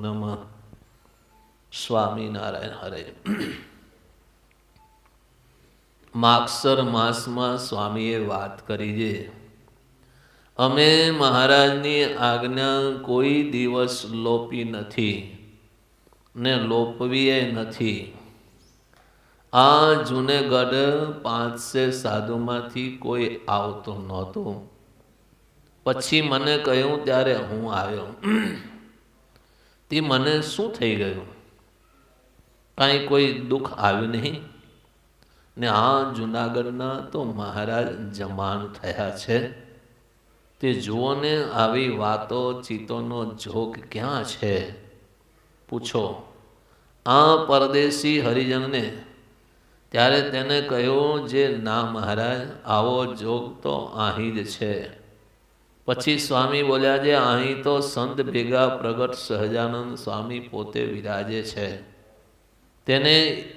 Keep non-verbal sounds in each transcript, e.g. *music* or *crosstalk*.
નમ. સ્વામિનારાયણ હરે. માગસર માસમાં સ્વામીએ વાત કરી છે. અમે મહારાજની આજ્ઞા કોઈ દિવસ લોપી નથી ને લોપવીએ નથી. આ જુનેગઢ પાંચસે સાધુમાંથી કોઈ આવતું નહોતું. પછી મને કહ્યું, ત્યારે હું આવ્યો. તે મને શું થઈ ગયું? કાંઈ કોઈ દુઃખ આવ્યું નહીં? ને આ જુનાગઢના તો મહારાજ જમાન થયા છે. તે જુઓ ને, આવી વાતો ચિત્તોનો જોગ ક્યાં છે? પૂછો. આ પરદેશી હરિજનને ત્યારે તેને કહ્યું, જે ના મહારાજ, આવો જોગ તો અહીં જ છે. પછી સ્વામી બોલ્યા છે અહીં તો સંત ભેગા પ્રગટ સહજાનંદ સ્વામી પોતે વિરાજે છે. તેને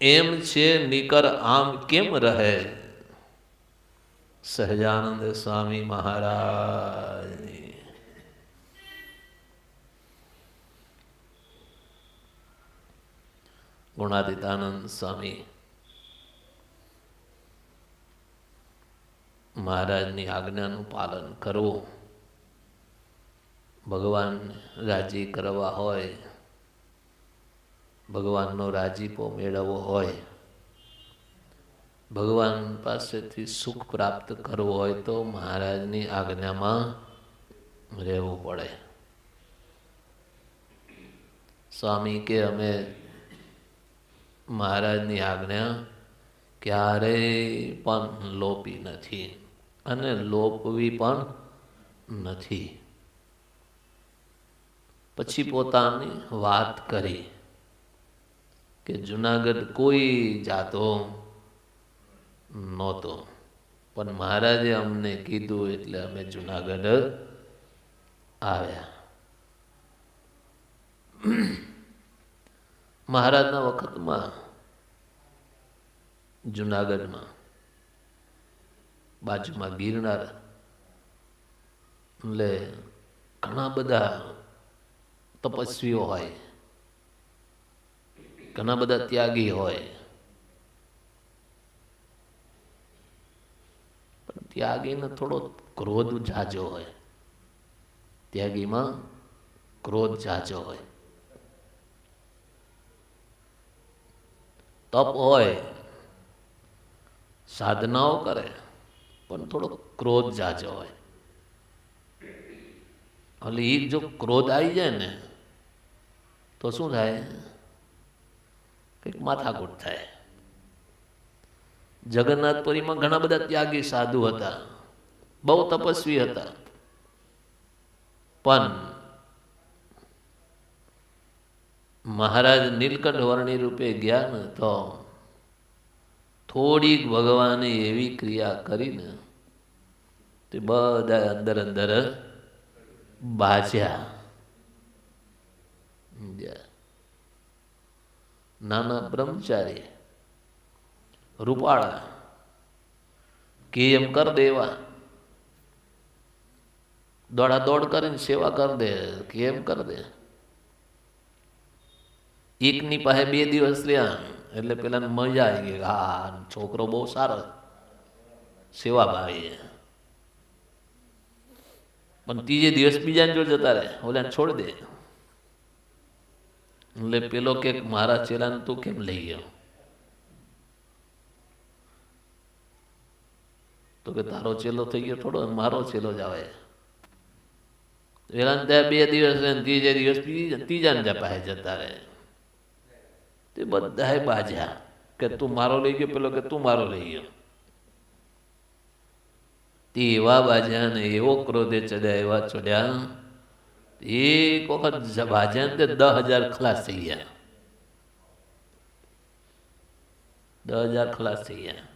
એમ છે, નિકર આમ કેમ રહે? સહજાનંદ સ્વામી મહારાજ. ગુણાતીતાનંદ સ્વામી. મહારાજની આજ્ઞાનું પાલન કરવું. ભગવાન રાજી કરવા હોય, ભગવાનનો રાજીપો મેળવવો હોય, ભગવાન પાસેથી સુખ પ્રાપ્ત કરવું હોય તો મહારાજની આજ્ઞામાં રહેવું પડે. સ્વામી કે અમે મહારાજની આજ્ઞા ક્યારેય પણ લોપી નથી. અને લોપવી પણ નથી. પછી પોતાની વાત કરી કે જુનાગઢ કોઈ જાતો નહોતો. પણ મહારાજે અમને કીધું એટલે અમે જુનાગઢ આવ્યા. મહારાજના વખતમાં જુનાગઢમાં બાજુમાં ગિરનાર. એટલે ઘણા બધા તપસ્વીઓ હોય, ઘણા બધા ત્યાગી હોય. પણ ત્યાગીને થોડો ક્રોધ જાજો હોય. ત્યાગીમાં ક્રોધ જાજો હોય. તપ હોય, સાધનાઓ કરે. પણ થોડો ક્રોધ જાજો હોય. એટલે એ જો ક્રોધ આવી જાય ને, તો શું થાય? કંઈક માથાકૂટ થાય. જગન્નાથપુરીમાં ઘણા બધા ત્યાગી સાધુ હતા. બહુ તપસ્વી હતા. પણ મહારાજ નીલકંઠ વર્ણી રૂપે ગયા ને તો થોડીક ભગવાને એવી ક્રિયા કરીને તે બધા અંદર અંદર બાજ્યા. નાના બ્રહ્મચારી, રૂપાળા, કે એમ કર દેવા. દોડા દોડ કરીને સેવા કર દે, કે એમ કર દે. એકની પાસે બે દિવસ રહ્યા. એટલે પેલા મજા આવી ગઈ હા છોકરો બહુ સારો સેવા ભાવી પણ ત્રીજે દિવસ બીજાને જોડે જતા રહે. ઓલા છોડ દે. એટલે પેલો કે મારા ચેલાને તું કેમ લઈ ગયો? તો કે તારો ચેલો થઈ ગયો થોડો મારો ચેલો જ આવે. પેલા બે દિવસ ત્રીજે દિવસ ત્રીજાને ને પાસે જતા રહે. તે બધાએ બાજ્યા કે તું મારો લઈ ગયો, પેલો કે તું મારો લઈ ગયો. તે એવા બાજ્યા ને એવો ક્રોધે ચડ્યા, એવા ચડ્યા. એક વખત બાજ્યા ને તે દસ હજાર ખલાસ થઈ ગયા. દસ હજાર ખલાસ થઈ ગયા.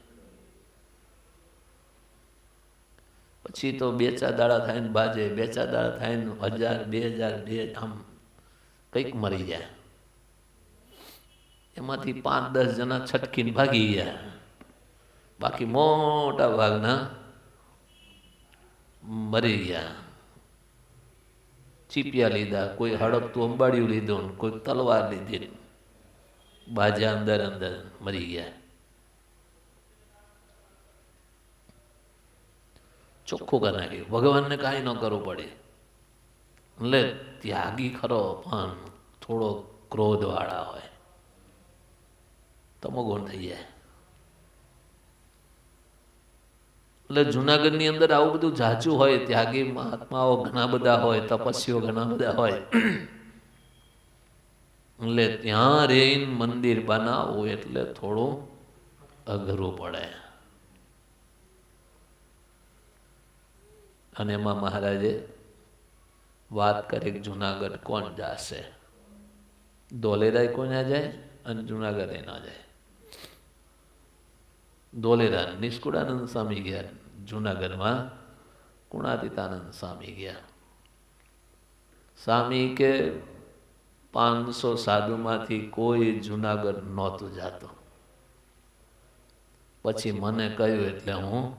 પછી તો બે ચાર દાડા થાય ને બાજે, બે ચાર દાડા થાય ને હજાર, બે હજાર, બે આમ કંઈક મરી જાય એમાંથી પાંચ દસ જણા છટકીને ભાગી ગયા. બાકી મોટા ભાગના મરી ગયા. ચીપિયા લીધા, કોઈ હડપતું અંબાડિયું લીધું કોઈ તલવાર લીધી. બાજા અંદર અંદર મરી ગયા. ચોખ્ખું કરી નાખ્યું. ભગવાનને કાંઈ ન કરવું પડે. એટલે ત્યાગી ખરો, પણ થોડો ક્રોધવાળા હોય. તમોગુણ થઈ જાય. એટલે જુનાગઢની અંદર આવું બધું જાચું હોય, ત્યાગી મહાત્માઓ ઘણા બધા હોય, તપસ્વીઓ ઘણા બધા હોય. એટલે ત્યાં રહીને મંદિર બનાવવું એટલે થોડું અઘરું પડે. અને એમાં મહારાજે વાત કરી જુનાગઢ કોણ જાશે? દોલેરાય કોણ જાય અને જુનાગઢ ના જાય. દોલેરા નિષ્કુળાનંદ સ્વામી ગયા. જુનાગઢમાં કુણાતીતાનંદ સ્વામી ગયા. સ્વામી કે પાંચસો સાધુમાંથી કોઈ જુનાગઢ નહોતું જાતું. પછી મને કહ્યું એટલે હું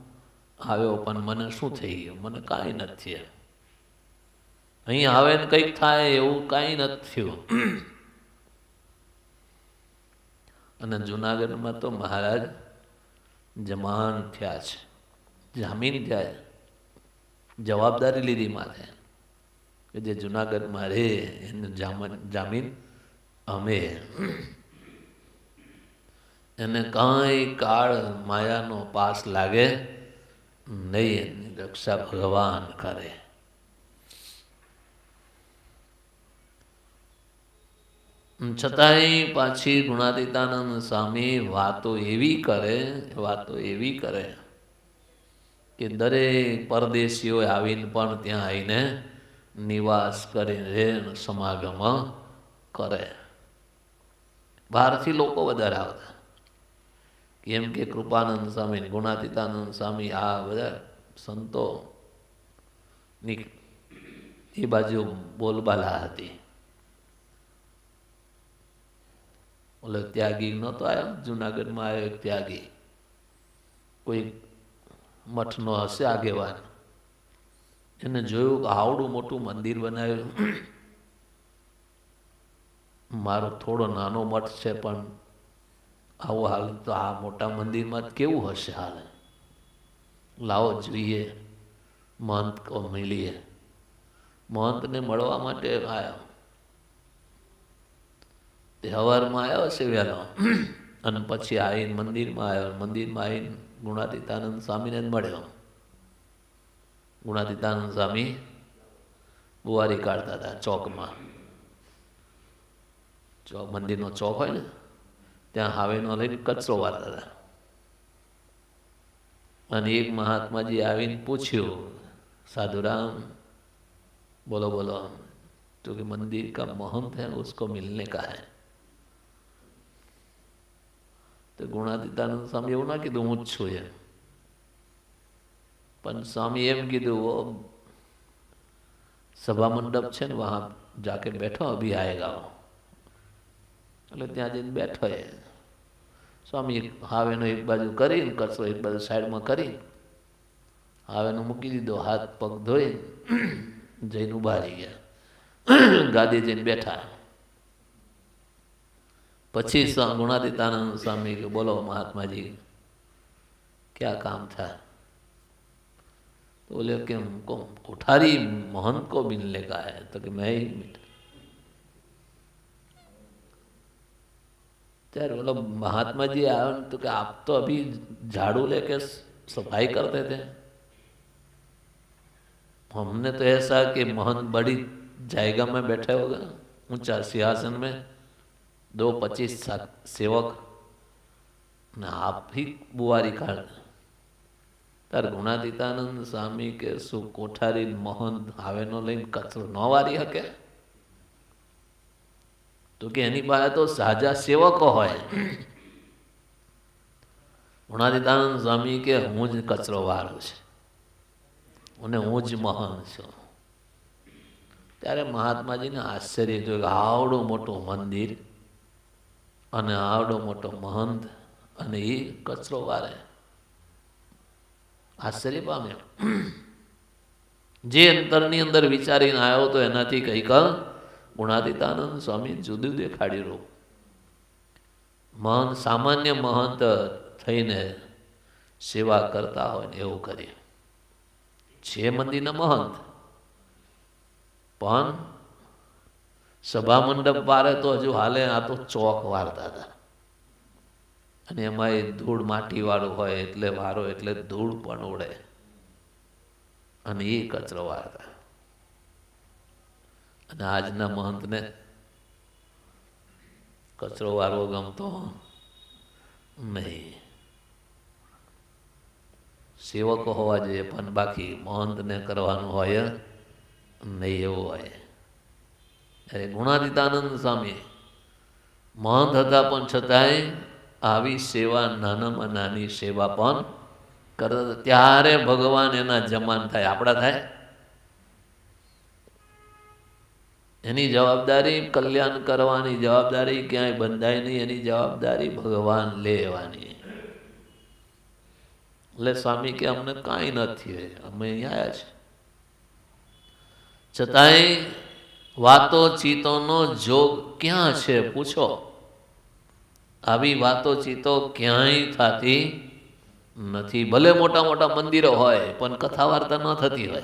આવ્યો પણ મને શું થઈ ગયું? મને કાંઈ નથી થયું. અહીં આવે ને કંઈક થાય એવું કાંઈ નથી થયું. *clears throat* અને જુનાગઢમાં તો મહારાજ જમાન થયા છે. જામીન થયા જવાબદારી લીધી માથે કે જે જુનાગઢમાં રહે, એનું જામન જામીન અમે. એને કાંઈ કાળ માયાનો પાસ લાગે નહીં, એની રક્ષા ભગવાન કરે. છતાંય પાછી ગુણાતીતાનંદ સ્વામી વાતો એવી કરે, વાતો એવી કરે કે દરેક પરદેશીઓ આવીને પણ ત્યાં આવીને નિવાસ કરીને સમાગમ કરે. બહારથી લોકો વધારે આવતા. કેમ કે કૃપાનંદ સ્વામી ગુણાતીતાનંદ સ્વામી આ બધા સંતો ની એ બાજુ બોલબાલા હતી. ઓલો ત્યાગી નહોતો આવ્યો જુનાગઢમાં આવ્યો એક ત્યાગી. કોઈ મઠનો હશે આગેવાન. એને જોયું કે આવડું મોટું મંદિર બનાવ્યું મારો થોડો નાનો મઠ છે, પણ આવું હાલ તો આ મોટા મંદિરમાં કેવું હશે હાલ? લાવો જોઈએ. મહંત કો મળીએ મહંતને મળવા માટે આવ્યો તે આવ્યો છે વહેલો અને પછી આવીને મંદિરમાં આવ્યો. મંદિરમાં આવીને ગુણાતીતાનંદ સ્વામીને જ મળ્યો. ગુણાતીતાનંદ સ્વામી બુવારી કાઢતા હતા ચોકમાં. ચોક મંદિરનો ચોક હોય ને, ત્યાં હાવેનો લઈને કચરો વાળતા હતા. અને એક મહાત્માજી આવીને પૂછ્યું, સાધુરામ, બોલો બોલો, તો કે મંદિર કા મોહમ થયા ઉસકો મિલને કા હૈ? તો ગુણાતીતાનંદ સ્વામી એવું ના કીધું, હું જ છું એમ. પણ સ્વામી એમ કીધું સભા મંડપ છે ને, વહા જાકે બેઠો અભી આયેગા એટલે ત્યાં જઈને બેઠો એ. સ્વામી હાવેનો એક બાજુ કરીને, કચરો એક બાજુ સાઈડમાં કરી હાવેનો મૂકી દીધો, હાથ પગ ધોઈ જઈને ઊભા રહી ગયા. ગાદી જઈને બેઠા. પછી ગુણાતીતાનંદ સ્વામી કે બોલો महात्मा जी क्या काम था तो बोले कि हमको कोठारी महंत को मिलने का है तो कि मैं ही मिल ત્યારે બોલો महात्मा जी आए तो कि आप तो अभी झाड़ू लेके सफाई करते थे हमने तो ऐसा कि महंत बड़ी जायगा में बैठे होगा ऊंचा सिंहासन में દો પચીસ સેવક ને હાફી બુવારી કાળ. તાર ગુણાદિતાનંદ સ્વામી કે શું કોઠારી મહંત આવેનો લઈને કચરો ન વારી શકે? તો કે એની પાસે તો સાજા સેવકો હોય. ગુણાદિતાનંદ સ્વામી કે હું જ કચરો વાળું છે. અને હું જ મહાન છું. ત્યારે મહાત્માજીને આશ્ચર્ય જોયું આવડું મોટું મંદિર અને આવડો મોટો મહંત અને એ કચરો વારે. આશ્ચર્ય પામ્યો જે અંતરની અંદર વિચારીને આવ્યો તો એનાથી કંઈક ગુણાતીતાનંદ સ્વામી જુદું દેખાડી રહ્યું. મહંત સામાન્ય મહંત થઈને સેવા કરતા હોય ને એવું કરીએ છે મંદિરના મહંત. પણ સભા મંડપ વારે તો હજુ હાલે, આ તો ચોક વારતા હતા. અને એમાં એ ધૂળ માટી વાળું હોય, એટલે વારો, એટલે ધૂળ પણ ઉડે. અને એ કચરો વારતા. અને આજના મહંતને કચરો વારવો ગમતો નહીં. સેવકો હોવા જોઈએ, પણ બાકી મહંતને કરવાનું હોય નહીં એવું હોય. ત્યારે ગુણાતીતાનંદ સ્વામી મહંત હતા પણ છતાંય આવી સેવા નાનામાં નાની સેવા પણ કરતા ત્યારે ભગવાન એના જમાન થાય, આપણા થાય. એની જવાબદારી કલ્યાણ કરવાની, જવાબદારી ક્યાંય બંધાય નહીં, એની જવાબદારી ભગવાન લેવાની. એટલે સ્વામી કે, અમને કાંઈ નથી, અમે અહીંયા આવ્યા છે છતાંય વાતો ચીતોનો જોગ ક્યાં છે? પૂછો. આવી વાતો ચીતો ક્યાંય થતી નથી. ભલે મોટા મોટા મંદિરો હોય, પણ કથા વાર્તા ન થતી હોય.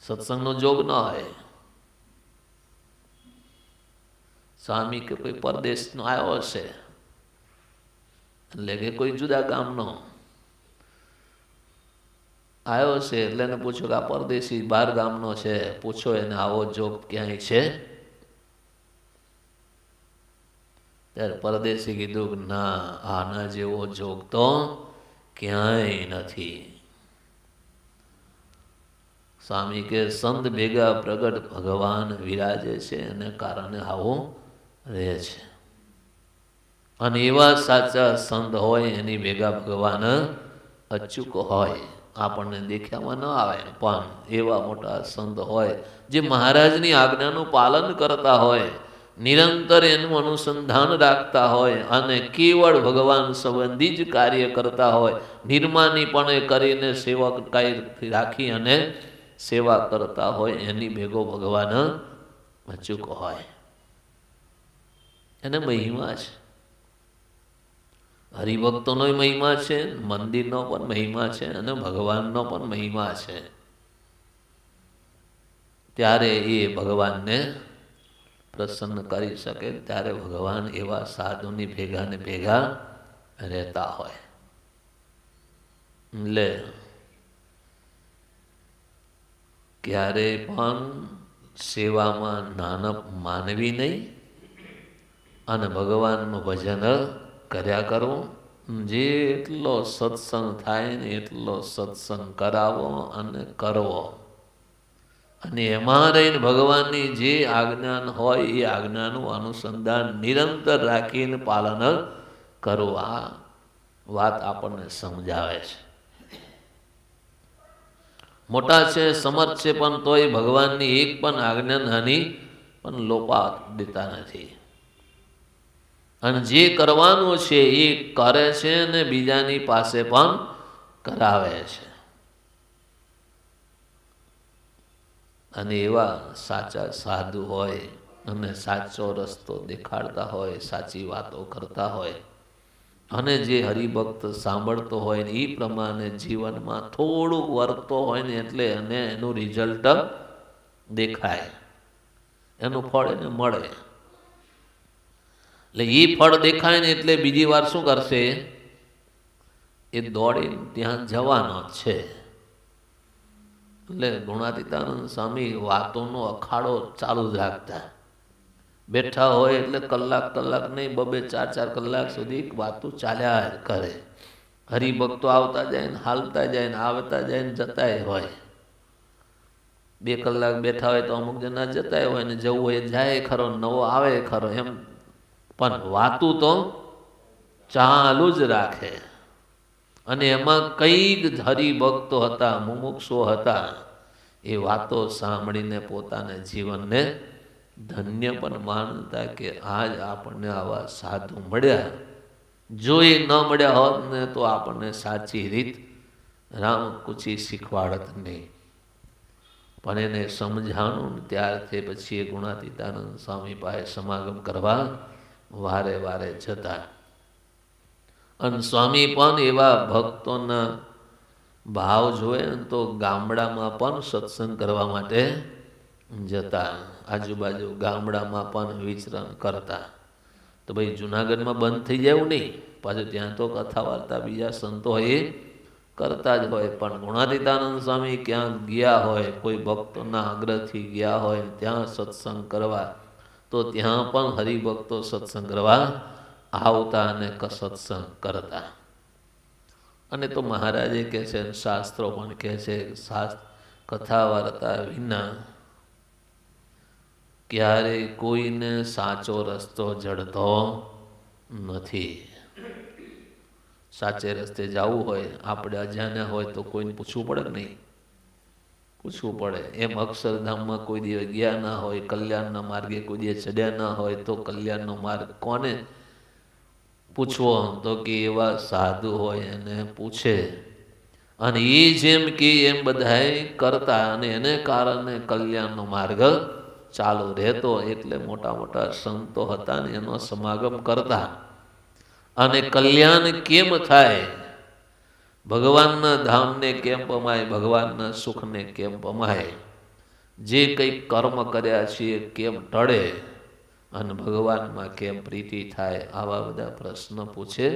સત્સંગનો જોગ ન હોય. સ્વામી કે કોઈ પરદેશનો આવ્યો હશે, એટલે કે કોઈ જુદા ગામનો. આવ્યો છે એટલે એને પૂછ્યું કે આ પરદેશી બાર ગામનો છે, પૂછો એને આવો જોગ ક્યાંય છે? ત્યારે પરદેશી કીધું કે ના, આના જેવો જોગ તો ક્યાંય નથી. સ્વામી કે, સંત ભેગા પ્રગટ ભગવાન વિરાજે છે, એને કારણે આવું રહે છે. અને એવા સાચા સંત હોય, એની ભેગા ભગવાન અચૂક હોય. આપણને દેખ્યામાં ન આવે. પણ એવા મોટા સંત હોય જે મહારાજની આજ્ઞાનું પાલન કરતા હોય, નિરંતર એનું અનુસંધાન રાખતા હોય અને કેવળ ભગવાન સંબંધી જ કાર્ય કરતા હોય નિર્માનીપણે કરીને સેવક રાખી અને સેવા કરતા હોય એની ભેગો ભગવાન અચૂક હોય. એને મહિમા છે. હરિભક્તોનો મહિમા છે, મંદિરનો પણ મહિમા છે અને ભગવાનનો પણ મહિમા છે. ત્યારે એ ભગવાનને પ્રસન્ન કરી શકે, ત્યારે ભગવાન એવા સાધુની ભેગા ને ભેગા રહેતા હોય. એટલે ક્યારેય પણ સેવામાં નાનપ માનવી નહીં, અને ભગવાનનું ભજન કર્યા કરવું જેટલો સત્સંગ થાય ને એટલો સત્સંગ કરાવો અને કરવો. અને એમાં રહીને ભગવાનની જે આજ્ઞાન હોય એ આજ્ઞાનું અનુસંધાન નિરંતર રાખીને પાલન કરવા વાત આપણને સમજાવે છે. મોટા છે, સમર્થ છે, પણ તોય ભગવાનની એક પણ આજ્ઞા નાની પણ લોપા દેતા નથી. અને જે કરવાનું છે એ કરે છે અને બીજાની પાસે પણ કરાવે છે. અને એવા સાચા સાધુ હોય અને સાચો રસ્તો દેખાડતા હોય, સાચી વાતો કરતા હોય અને જે હરિભક્ત સાંભળતો હોય એ પ્રમાણે જીવનમાં થોડુંક વર્તતો હોય ને એટલે એને એનું રિઝલ્ટ દેખાય. એનું ફળ એને મળે. એટલે એ ફળ દેખાય ને એટલે બીજી વાર શું કરશે? એ દોડીને ત્યાં જવાનો છે. એટલે ગુણાતીતાનંદ સ્વામી વાતોનો અખાડો ચાલુ જ રાખતા. બેઠા હોય એટલે કલાક કલાક નહીં, બબે ચાર ચાર કલાક સુધી વાતો ચાલ્યા કરે. હરિભક્તો આવતા જાય ને, હાલતા જાય ને, આવતા જાય ને જતાય હોય. બે કલાક બેઠા હોય તો અમુક જણા જતાય હોય ને, જવું હોય જાય ખરો નવો આવે ખરો એમ. પણ વાતું તો ચાલુ જ રાખે. અને એમાં કંઈક હરિભક્તો હતા, મુમુક્ષો હતા, એ વાતો સાંભળીને પોતાના જીવનને ધન્ય પણ માનતા કે આજ આપણને આવા સાધુ મળ્યા. જો એ ન મળ્યા હોત ને તો આપણને સાચી રીત રામ કુચી શીખવાડત નહીં. પણ એને સમજાણું ત્યારથી પછી ગુણાતીતાનંદ સ્વામી પાસે સમાગમ કરવા વારે વારે જતા. અને સ્વામી પણ એવા ભક્તોના ભાવ જોવે તો ગામડામાં પણ સત્સંગ કરવા માટે જતા. આજુબાજુ ગામડામાં પણ વિચરણ કરતા. તો ભાઈ જુનાગઢમાં બંધ થઈ જાય નહીં. પાછું ત્યાં તો કથા વાર્તા બીજા સંતો એ કરતા જ હોય. પણ ગુણાતીતાનંદ સ્વામી ક્યાં ગયા હોય, કોઈ ભક્તોના આગ્રહથી ગયા હોય, ત્યાં સત્સંગ કરવા તો ત્યાં પણ હરિભક્તો સત્સંગ કરવા આવતા અને સત્સંગ કરતા. અને તો મહારાજે કહે છે શાસ્ત્રો પણ કહે છે, શાસ્ત્ર કથા વાર્તા વિના ક્યારેય કોઈને સાચો રસ્તો જડતો નથી. સાચે રસ્તે જવું હોય, આપણે અજાણ્યા હોય તો કોઈને પૂછવું પડે નહીં? પૂછવું પડે. એમ અક્ષરધામમાં કોઈ દિવસ ગયા ના હોય કલ્યાણના માર્ગે કોઈ દિવસ ચડ્યા ના હોય તો કલ્યાણનો માર્ગ કોને પૂછવો? તો કે એવા સાધુ હોય એને પૂછે. અને એ જેમ કે એમ બધાએ કરતા અને એને કારણે કલ્યાણનો માર્ગ ચાલુ રહેતો. એટલે મોટા મોટા સંતો હતા ને એનો સમાગમ કરતા. અને કલ્યાણ કેમ થાય? ભગવાનના ધામને કેમ પમાય, ભગવાનના સુખને કેમ પમાય? જે કંઈક કર્મ કર્યા છીએ, કેમ ટળે? અને ભગવાનમાં કેમ પ્રીતિ થાય? આવા બધા પ્રશ્ન પૂછે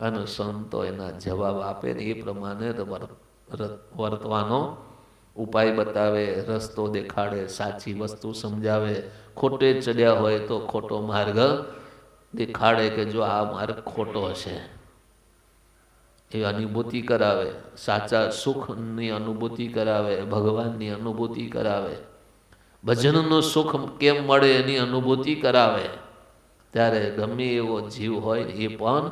અને સંતો એના જવાબ આપે ને એ પ્રમાણે વર્તવાનો ઉપાય બતાવે, રસ્તો દેખાડે, સાચી વસ્તુ સમજાવે. ખોટે ચડ્યા હોય તો ખોટો માર્ગ દેખાડે કે જો આ માર્ગ ખોટો છે એ અનુભૂતિ કરાવે. સાચા સુખની અનુભૂતિ કરાવે, ભગવાનની અનુભૂતિ કરાવે. ભજનનું સુખ કેમ મળે એની અનુભૂતિ કરાવે. ત્યારે ગમે એવો જીવ હોય એ પણ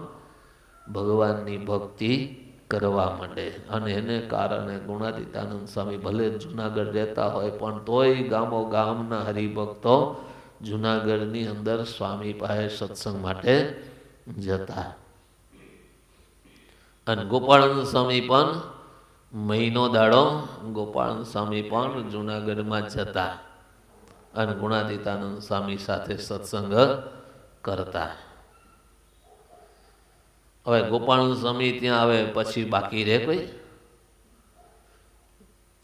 ભગવાનની ભક્તિ કરવા માંડે. અને એને કારણે ગુણાતીતાનંદ સ્વામી ભલે જુનાગઢ રહેતા હોય, પણ તોય ગામો ગામના હરિભક્તો જુનાગઢની અંદર સ્વામી પાસે સત્સંગ માટે જતા. અને ગોપાળાનંદ સ્વામી પણ મહિનો દાડો ગોપાળાનંદ સ્વામી પણ જુનાગઢમાં જતા અને ગુણાતીતાનંદ સ્વામી સાથે સત્સંગ કરતા. હવે ગોપાલ સ્વામી ત્યાં આવે પછી બાકી રહે કોઈ?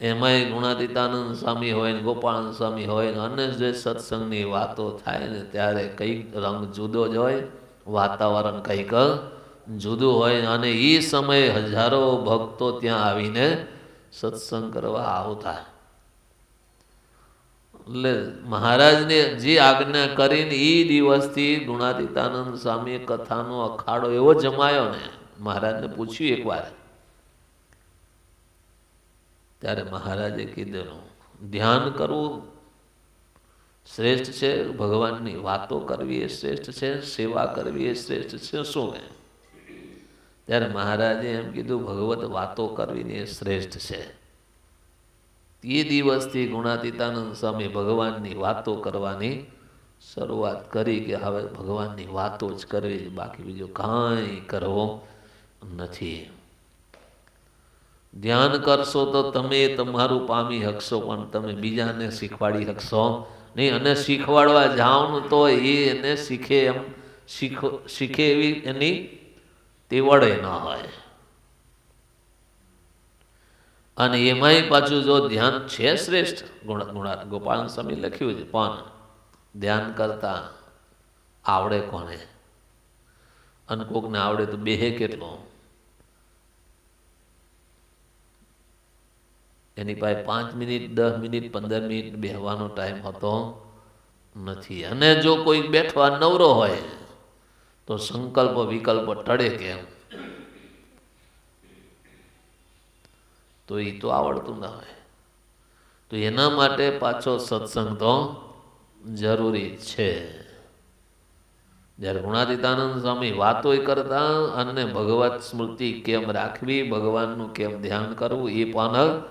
એમાંય ગુણાતીતાનંદ સ્વામી હોય ને ગોપાલ સ્વામી હોય ને અને જે સત્સંગની વાતો થાય ને ત્યારે કંઈક રંગ જુદો જ હોય, વાતાવરણ કંઈક જુદું હોય અને એ સમયે હજારો ભક્તો ત્યાં આવીને સત્સંગ કરવા આવતા. એટલે મહારાજને જે આજ્ઞા કરીને એ દિવસથી ગુણાતીતાનંદ સ્વામી કથાનો અખાડો એવો જમાયો ને, મહારાજને પૂછ્યું એકવાર. ત્યારે મહારાજે કીધેલું ધ્યાન કરવું શ્રેષ્ઠ છે, ભગવાનની વાતો કરવી એ શ્રેષ્ઠ છે, સેવા કરવી એ શ્રેષ્ઠ છે, શું ત્યારે મહારાજે એમ કીધું, ભગવત વાતો કરવીને શ્રેષ્ઠ છે. એ દિવસથી ગુણાતીતાનંદ સ્વામી ભગવાનની વાતો કરવાની શરૂઆત કરી કે હવે ભગવાનની વાતો જ કરવી, બાકી બીજું કાંઈ કરવો નથી. ધ્યાન કરશો તો તમે તમારું પામી શકશો પણ તમે બીજાને શીખવાડી શકશો નહીં. અને શીખવાડવા જાઓ તો એને શીખે એમ, શીખો, શીખે એવી એની તેવડે ન હોય. અને એમાંય પાછું જો ધ્યાન છે શ્રેષ્ઠ ગોપાલ સ્વામી લખ્યું છે, પણ ધ્યાન કરતા આવડે કોને? અને કોકને આવડે તો બેહે કેટલો? એની પાસે પાંચ મિનિટ, દસ મિનિટ, પંદર મિનિટ બેહવાનો ટાઈમ હતો નથી. અને જો કોઈ બેઠવા નવરો હોય તો સંકલ્પ વિકલ્પ ટળે કેમ? તો એ તો આવડતું ના હોય. તો એના માટે પાછો સત્સંગ તો જરૂરી છે. જ્યારે ગુણાતીતાનંદ સ્વામી વાતો કરતા અને ભગવત સ્મૃતિ કેમ રાખવી, ભગવાનનું કેમ ધ્યાન કરવું એ પણ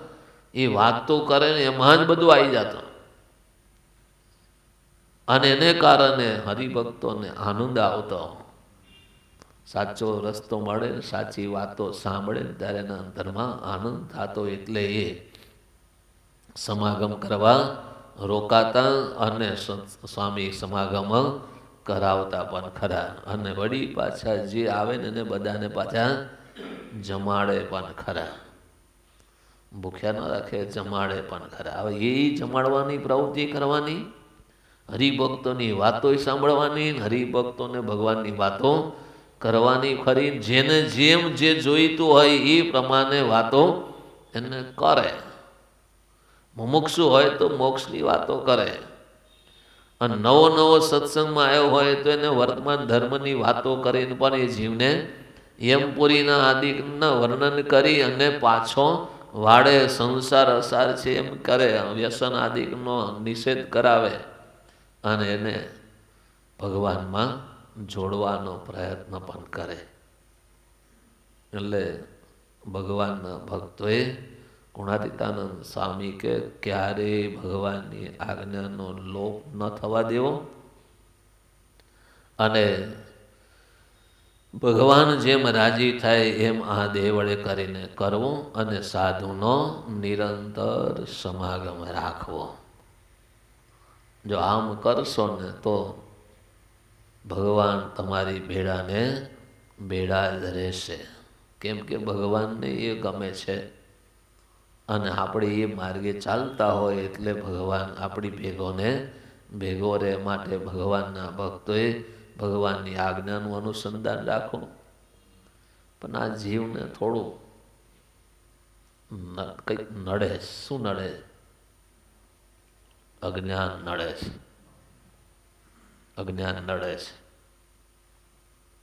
એ વાતો કરે ને એમાં જ બધું આવી જતું. અને એને કારણે હરિભક્તોને આનંદ આવતો. સાચો રસ્તો મળે, સાચી વાતો સાંભળે, ત્યારે એના અંતરમાં આનંદ થતો એટલે એ સમાગમ કરવા રોકાતા અને સ્વામી સમાગમ કરાવતા પણ ખરા. અને વળી પાછા જે આવે ને એને બધાને પાછા જમાડે પણ ખરા. ભૂખ્યા ન રાખે, જમાડે પણ ખરા. હવે એ જમાડવાની પ્રવૃત્તિ કરવાની, હરિભક્તોની વાતો સાંભળવાની હરિભક્તોને ભગવાનની વાતો કરવાની ખરી જેને જેમ જે જોઈતું હોય એ પ્રમાણે વાતો એને કરે. મુમુક્ષુ હોય તો મોક્ષની વાતો કરે. અને નવો નવો સત્સંગમાં આવ્યો હોય તો એને વર્તમાન ધર્મની વાતો કરીને પણ એ જીવને યમપુરીના આદિના વર્ણન કરી અને પાછો વાડે સંસાર અસાર છે એમ કરે, વ્યસન આદિકનો નિષેધ કરાવે. અને એને ભગવાનમાં જોડવાનો પ્રયત્ન પણ કરે. એટલે ભગવાનના ભક્તોએ ગુણાતીતાનંદ સ્વામી કે ક્યારેય ભગવાનની આજ્ઞાનો લોપ ન થવા દેવો. અને ભગવાન જેમ રાજી થાય એમ આ દેવળે કરીને કરવું અને સાધુનો નિરંતર સમાગમ રાખવો. જો આમ કરશો ને તો ભગવાન તમારી ભેડાને ભેડા રહેશે. કેમ કે ભગવાનને એ ગમે છે. અને આપણે એ માર્ગે ચાલતા હોય એટલે ભગવાન આપણી ભેગોને ભેગો રહે માટે ભગવાનના ભક્તોએ ભગવાનની આજ્ઞાનું અનુસંધાન રાખવું. પણ આ જીવને થોડું કંઈક નડે, શું નડે? અજ્ઞાન નડે. છે અજ્ઞાન નડે છે.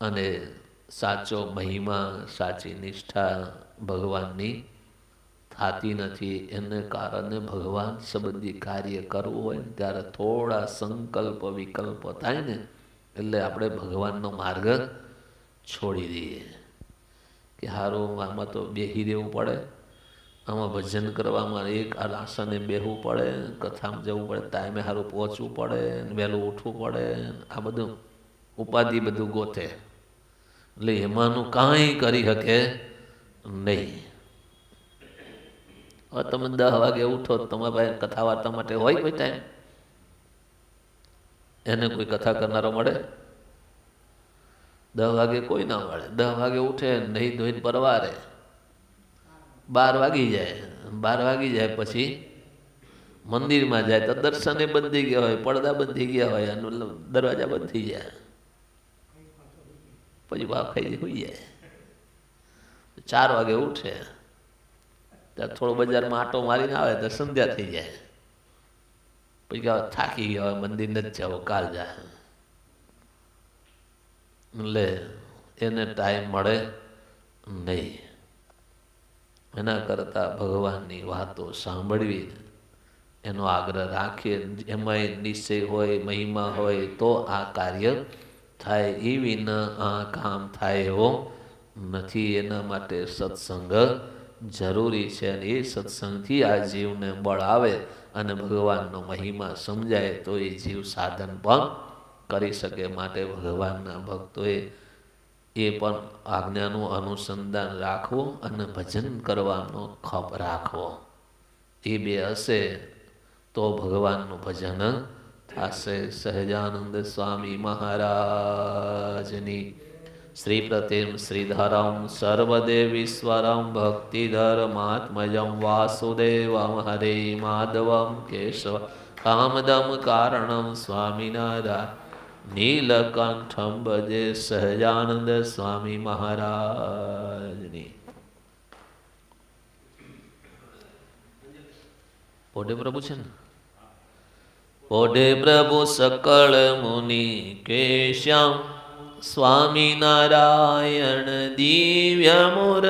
અને સાચો મહિમા, સાચી નિષ્ઠા ભગવાનની થતી નથી. એને કારણે ભગવાન સંબંધી કાર્ય કરવું હોય ત્યારે થોડા સંકલ્પ, વિકલ્પ થાય ને એટલે આપણે ભગવાનનો માર્ગ છોડી દઈએ. કે હારું, આમાં તો બેહી દેવું પડે. આમાં ભજન કરવામાં એક આ આસને બેહવું પડે, કથામાં જવું પડે, ટાઈમે સારું પહોંચવું પડે વહેલું ઉઠવું પડે, આ બધું ઉપાધિ બધું ગોતે. એટલે એમાંનું કાંઈ કરી શકે નહીં. હવે તમે દસ વાગે ઉઠો તમારા પાસે કથા વાર્તા માટે હોય કોઈ ટાઈમ? એને કોઈ કથા કરનારો મળે? દસ વાગે કોઈ ના મળે. દસ વાગે ઉઠે, નહીં ધોઈને પરવારે. બાર વાગી જાય. બાર વાગી જાય પછી મંદિરમાં જાય તો દર્શને બંધ થઈ ગયા હોય, પડદા બંધ ગયા હોય, અને દરવાજા બંધ થઈ જાય. પછી બાપ ખાઈ હોઈ જાય. ચાર વાગે ઉઠે. ત્યાં થોડો બજારમાં આટો મારીને આવે, તો સંધ્યા થઈ જાય. પછી થાકી ગયા હોય, મંદિર નથી જવો, કાલ જાય એટલે એને ટાઈમ મળે નહીં. એના કરતાં ભગવાનની વાતો સાંભળવી એનો આગ્રહ રાખીએ એમાંય નિશ્ચય હોય, મહિમા હોય, તો આ કાર્ય થાય એ વિના આ કામ થાય એવો નથી. એના માટે સત્સંગ જરૂરી છે અને એ સત્સંગથી આ જીવને બળ આવે અને ભગવાનનો મહિમા સમજાય, તો એ જીવ સાધન પણ કરી શકે. માટે ભગવાનના ભક્તોએ એ પણ આજ્ઞાનું અનુસંધાન રાખવું અને ભજન કરવાનો ખપ રાખવો. એ બે હશે તો ભગવાનનું ભજન થશે. સહજાનંદ સ્વામી મહારાજની શ્રી પ્રતિમ શ્રીધરમ સર્વદેવીશ્વરમ ભક્તિધર્માત્મજમ વાસુદેવમ હરે માધવમ કેશવ. કામદમ કારણમ સ્વામિનારાયણ નીલકંઠમ ભજે સહજાનંદ સ્વામી મહારાજની પોઢે પ્રભુ છે ને પોઢે પ્રભુ સકળ મુનિ કેશ્યામ સ્વામિનારાયણ દિવ્ય મુર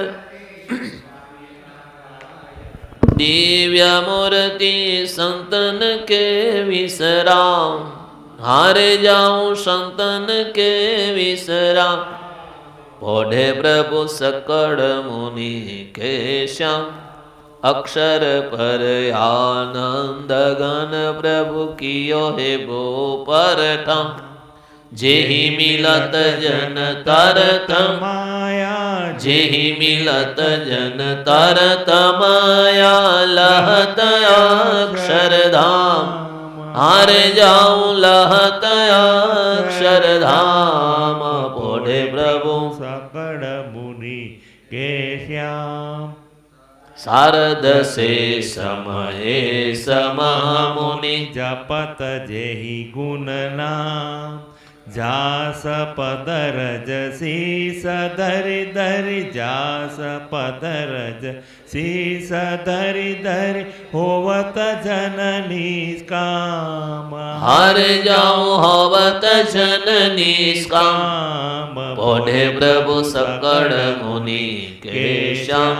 દિવ્ય મૂર્તિ સંતન કે વિસરામ હારે જાઉં સંતન કે વિસરા? પોઢે પ્રભુ સકળ મુનિ કેશ્યામ અક્ષર પર આનંદ ગન પ્રભુ કિયો હે ભો પરઠમ જેહી મિલત જન તરત માયા જેહી મિલત જન તરત માયા લહત અક્ષરધામ? હારે જાઉં લહત અક્ષરધામ પોઢે પ્રભુ. સકળ મુનિ કે શ્યામ. શારદ સે સમયે સમુનિ જપત જેહી ગુણ નામ. જાસ પદર શીસ સધરી ધરી જાસ પદર શીસ સધરી ધરી હોવત જનની કામ. હર જાઉં હોવત જનની કામ. પોઢે પ્રભુ સકળ મુનિ કેશમ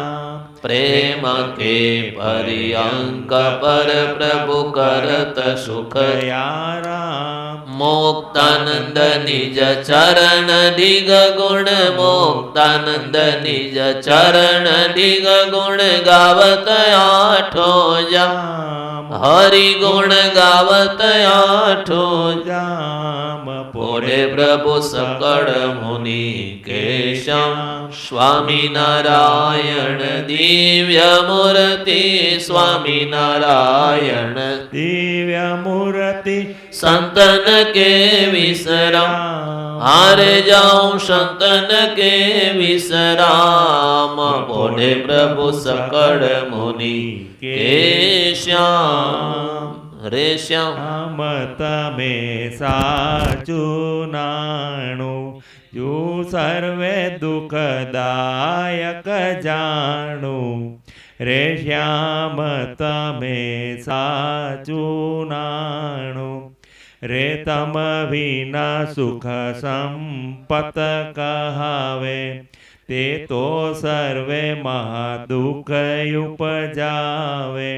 પ્રેમ કે પર્યંક પર પ્રભુ કરત સુખ કયારામ મોક્તાનંદ નિજ ચરણ દિગ ગુણ મોક્તાનંદ નિજ ચરણ દિગ ગુણ ગાવત આઠો જામ હરિ ગુણ ગાવત આઠો જામ પોરે પ્રભુ સકળ મુનિ કેશમ. સ્વામી નારાયણ દિવ્ય મૂર્તિ સ્વામી નારાયણ દિવ્ય મૂર્તિ સંતન કે વિસરામ? હારે જાઉં સંતન કે વિસરામ? પોઢે પ્રભુ સકળ મુનિ, કે શ્યામ? રે શ્યામ. તમે સાચું નાણું, જો સર્વે દુઃખદાયક જાણું. રે શ્યામ, તમે સાચું નાણું. રે તમ વિના સુખ સંપત કહાવે તે તો સર્વે મહાદુઃખ ઉપજાવે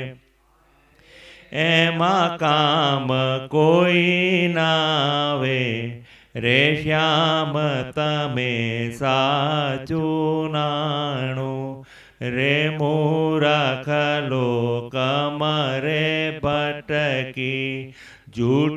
એમાં કામ કોઈ નાવે રે શ્યામ તમે સાચું નાણું રે મૂરખ લોક મરે ભટકી જૂઠ